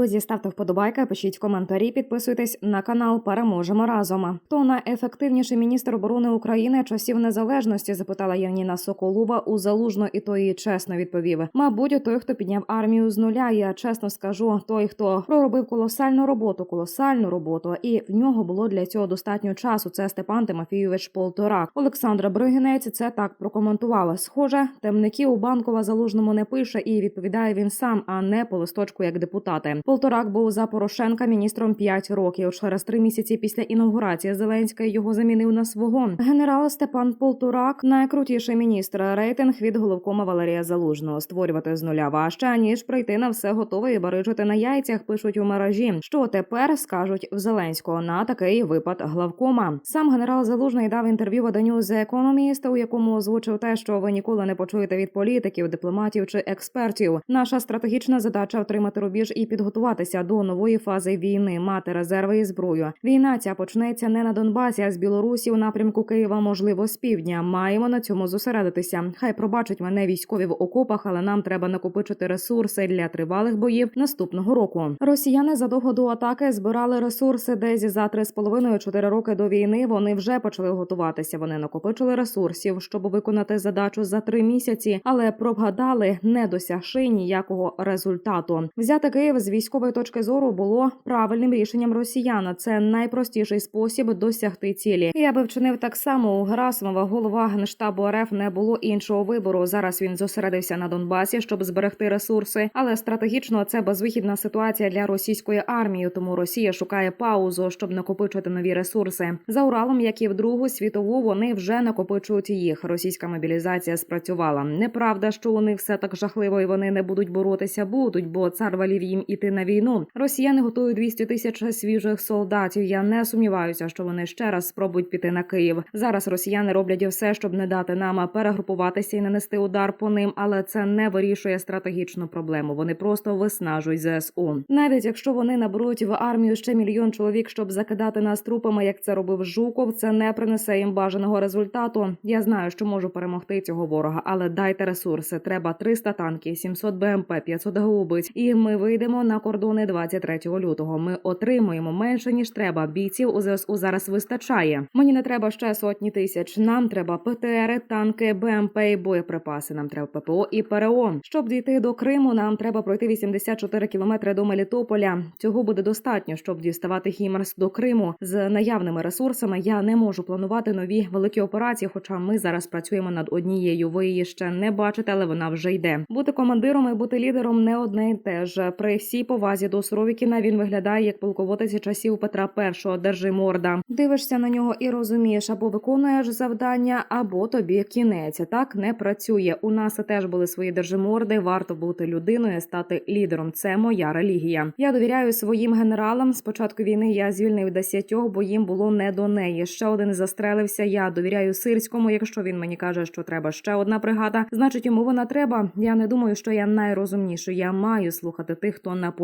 Друзі, ставте вподобайки, пишіть коментарі, підписуйтесь на канал. Переможемо разом. Хто найефективніший міністр оборони України часів незалежності? запитала Яніна Соколова у залужно, і той чесно відповів. Мабуть, той, хто підняв армію з нуля. Я чесно скажу, той, хто проробив колосальну роботу, колосальну роботу, і в нього було для цього достатньо часу. Це Степан Тимофійович Полторак. Олександра Бригинець це так прокоментувала. Схоже, темників у банкова залужному не пише і відповідає він сам, а не по листочку як депутати. Полторак був за Порошенка міністром 5 років. Через три місяці після інаугурації Зеленська його замінив на свого. Генерал Степан Полторак найкрутіший міністр. Рейтинг від головкома Валерія Залужного. Створювати з нуля важче ніж прийти на все готове і барижити на яйцях. Пишуть у мережі. Що тепер скажуть в Зеленського на такий випад главкома. Сам генерал Залужний дав інтерв'ю виданню The Economist, у якому озвучив те, що ви ніколи не почуєте від політиків, дипломатів чи експертів. Наша стратегічна задача втримати рубіж і підготуватися до нової фази війни, мати резерви і зброю. Війна ця почнеться не на Донбасі, а з Білорусі у напрямку Києва, можливо, з півдня. Маємо на цьому зосередитися. Хай пробачать мене військові в окопах, але нам треба накопичити ресурси для тривалих боїв наступного року. Росіяни задовго до атаки збирали ресурси, десь за 3,5-4 роки до війни. Вони вже почали готуватися. Вони накопичили ресурсів, щоб виконати задачу за три місяці, але прогадали, не досягши ніякого результату. Взяти Київ з військової точки зору було правильним рішенням росіян. Це найпростіший спосіб досягти цілі. Я би вчинив так само у Герасимова, голова генштабу РФ не було іншого вибору. Зараз він зосередився на Донбасі, щоб зберегти ресурси, але стратегічно це безвихідна ситуація для російської армії. Тому Росія шукає паузу, щоб накопичити нові ресурси. За Уралом, як і в Другу світову, вони вже накопичують їх. Російська мобілізація спрацювала. Неправда, що у них все так жахливо, і вони не будуть боротися. Будуть, бо цар валів їм іти на війну. Росіяни готують 200 тисяч свіжих солдатів. Я не сумніваюся, що вони ще раз спробують піти на Київ. Зараз росіяни роблять все, щоб не дати нам перегрупуватися і нанести удар по ним, але це не вирішує стратегічну проблему. Вони просто виснажують ЗСУ. Навіть якщо вони наберуть в армію ще мільйон чоловік, щоб закидати нас трупами, як це робив Жуков, це не принесе їм бажаного результату. Я знаю, що можу перемогти цього ворога, але дайте ресурси. Треба 300 танків, 700 БМП, 500 гаубиць, і ми вийдемо на кордони 23 лютого. Ми отримуємо менше ніж треба. Бійців у ЗСУ зараз вистачає. Мені не треба ще сотні тисяч. Нам треба ПТР, танки, БМП і боєприпаси. Нам треба ППО і ПРО. Щоб дійти до Криму, нам треба пройти 84 кілометри до Мелітополя. Цього буде достатньо, щоб діставати Хімерс до Криму. З наявними ресурсами я не можу планувати нові великі операції. Хоча ми зараз працюємо над однією. Ви її ще не бачите, але вона вже йде. Бути командиром і бути лідером не одне й те ж. При всій повазі до Суровікіна він виглядає як полководець часів Петра І. Держи морда. Дивишся на нього і розумієш, або виконуєш завдання, або тобі кінець. Так не працює. У нас теж були свої держиморди. Варто бути людиною, стати лідером. Це моя релігія. Я довіряю своїм генералам. З початку війни я звільнив десятьох, бо їм було не до неї. Ще один застрелився. Я довіряю сирському. Якщо він мені каже, що треба ще одна бригада, значить йому вона треба. Я не думаю, що я найрозумніший. Я маю слухати тих, хто на